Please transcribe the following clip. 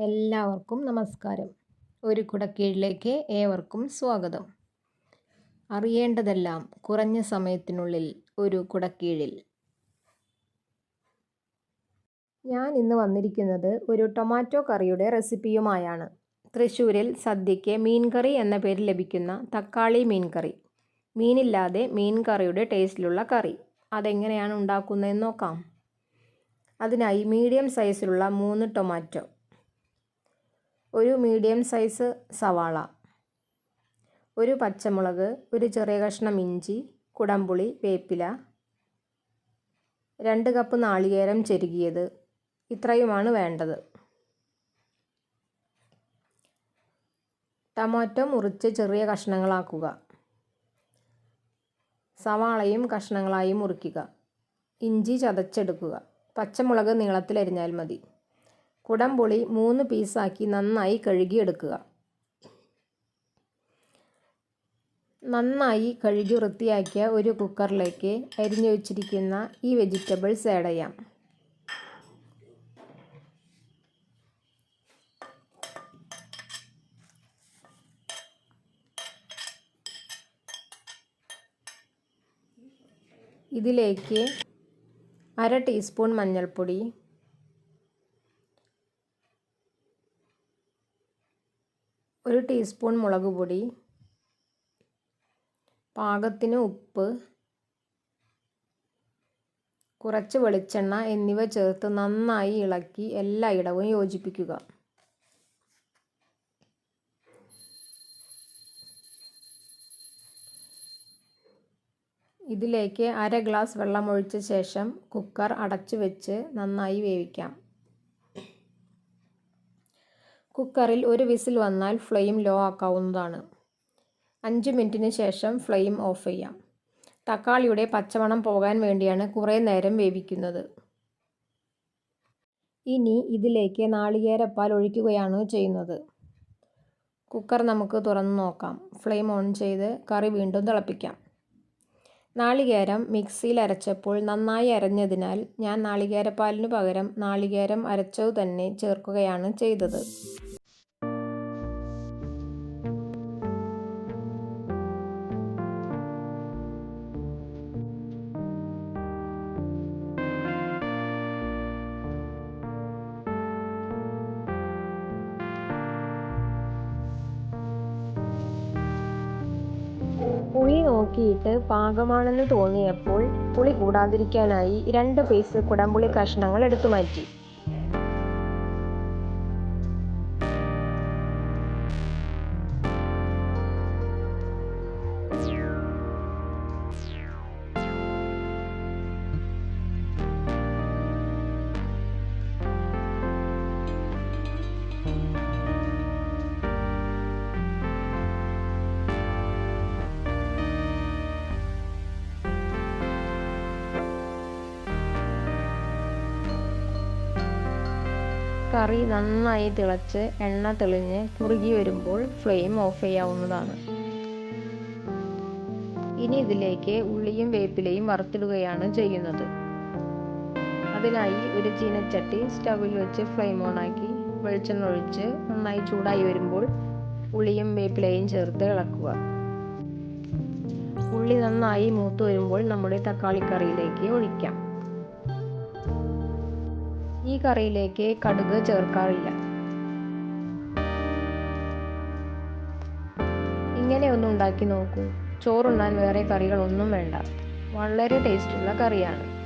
എല്ലാവർക്കും നമസ്കാരം. ഒരു കുടക്കീഴിലേക്ക് ഏവർക്കും സ്വാഗതം. അറിയേണ്ടതെല്ലാം കുറഞ്ഞ സമയത്തിനുള്ളിൽ ഒരു കുടക്കീഴിൽ. ഞാൻ ഇന്ന് വന്നിരിക്കുന്നത് ഒരു ടൊമാറ്റോ കറിയുടെ റെസിപ്പിയുമായാണ്. തൃശ്ശൂരിൽ സദ്യയ്ക്ക് മീൻകറി എന്ന പേര് ലഭിക്കുന്ന തക്കാളി മീൻകറി. മീനില്ലാതെ മീൻ കറിയുടെ ടേസ്റ്റിലുള്ള കറി. അതെങ്ങനെയാണ് ഉണ്ടാക്കുന്നതെന്ന് നോക്കാം. അതിനായി മീഡിയം സൈസിലുള്ള മൂന്ന് ടൊമാറ്റോ. ഒരു മീഡിയം സൈസ് സവാള ഒരു പച്ചമുളക് ഒരു ചെറിയ കഷ്ണം ഇഞ്ചി കുടംപുളി വേപ്പില രണ്ട് കപ്പ് നാളികേരം ചെരുകിയത് ഇത്രയുമാണ് വേണ്ടത്. ടൊമാറ്റോ മുറിച്ച് ചെറിയ കഷ്ണങ്ങളാക്കുക. സവാളയും കഷ്ണങ്ങളായി മുറിക്കുക. ഇഞ്ചി ചതച്ചെടുക്കുക. പച്ചമുളക് നീളത്തിലരിഞ്ഞാൽ മതി. കുടംപുളി മൂന്ന് പീസാക്കി നന്നായി കഴുകിയെടുക്കുക. നന്നായി കഴുകി വൃത്തിയാക്കിയ ഒരു കുക്കറിലേക്ക് അരിഞ്ഞു വെച്ചിരിക്കുന്ന ഈ വെജിറ്റബിൾസ് ആഡ് ചെയ്യാം. ഇതിലേക്ക് അര ടീസ്പൂൺ മഞ്ഞൾപ്പൊടി ഒരു ടീസ്പൂൺ മുളക് പൊടി പാകത്തിന് ഉപ്പ് കുറച്ച് വെളിച്ചെണ്ണ എന്നിവ ചേർത്ത് നന്നായി ഇളക്കി എല്ലായിടവും യോജിപ്പിക്കുക. ഇതിലേക്ക് അര ഗ്ലാസ് വെള്ളമൊഴിച്ച ശേഷം കുക്കർ അടച്ചു വെച്ച് നന്നായി വേവിക്കാം. കുക്കറിൽ ഒരു വിസിൽ വന്നാൽ ഫ്ലെയിം ലോ ആക്കാവുന്നതാണ്. അഞ്ച് മിനിറ്റിന് ശേഷം ഫ്ലെയിം ഓഫ് ചെയ്യാം. തക്കാളിയുടെ പച്ചമണം പോകാൻ വേണ്ടിയാണ് കുറേ നേരം വേവിക്കുന്നത്. ഇനി ഇതിലേക്ക് നാളികേരപ്പാൽ ഒഴിക്കുകയാണ് ചെയ്യുന്നത്. കുക്കർ നമുക്ക് തുറന്ന് നോക്കാം. ഫ്ലെയിം ഓൺ ചെയ്ത് കറി വീണ്ടും തിളപ്പിക്കാം. നാളികേരം മിക്സിയിൽ അരച്ചപ്പോൾ നന്നായി അരഞ്ഞതിനാൽ ഞാൻ നാളികേരപ്പാലിന് പകരം നാളികേരം അരച്ചത് തന്നെ ചേർക്കുകയാണ് ചെയ്തത്. നോക്കിയിട്ട് പാകമാണെന്ന് തോന്നിയപ്പോൾ പുളി കൂടാതിരിക്കാനായി രണ്ട് പീസ് കുടംപുളി കഷ്ണങ്ങൾ എടുത്തു മാറ്റി കറി നന്നായി തിളച്ച് എണ്ണ തെളിഞ്ഞ് കുറുകി വരുമ്പോൾ ഫ്ലെയിം ഓഫ് ചെയ്യാവുന്നതാണ്. ഇനി ഇതിലേക്ക് ഉള്ളിയും വേപ്പിലയും വറുത്തിടുകയാണ് ചെയ്യുന്നത്. അതിനായി ഒരു ചീനച്ചട്ടി സ്റ്റവിൽ വെച്ച് ഫ്ലെയിം ഓണാക്കി വെളിച്ചെണ്ണ ഒഴിച്ച് നന്നായി ചൂടായി വരുമ്പോൾ ഉള്ളിയും വേപ്പിലയും ചേർത്ത് ഇളക്കുക. ഉള്ളി നന്നായി മൂത്ത് വരുമ്പോൾ നമ്മുടെ തക്കാളി കറിയിലേക്ക് ഒഴിക്കാം. ഈ കറിയിലേക്ക് കടുക് ചേർക്കാറില്ല. ഇങ്ങനെ ഒന്ന് ഉണ്ടാക്കി നോക്കൂ. ചോറുണ്ണാൻ വേറെ കറികളൊന്നും വേണ്ട. വളരെ ടേസ്റ്റുള്ള കറിയാണ്.